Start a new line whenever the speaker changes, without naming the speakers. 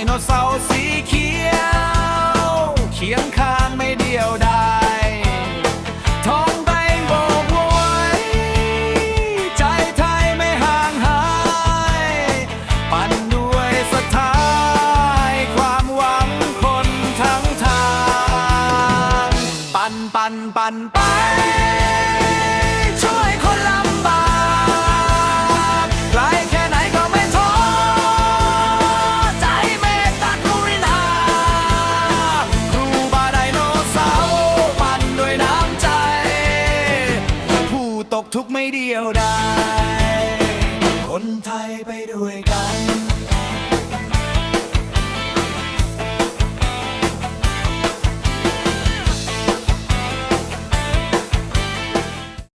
ไดโนเสาร์สีเขียว เคียงข้างไม่เดียวดายท้องใบโบกโวยใจไทยไม่ห่างหาย ปั่นด้วยสถายความหวังคนทั้งทาง ปั่นปั่นปั่นไป กทุกข์ไม่เดียวดายคนไทยไปด้วยกัน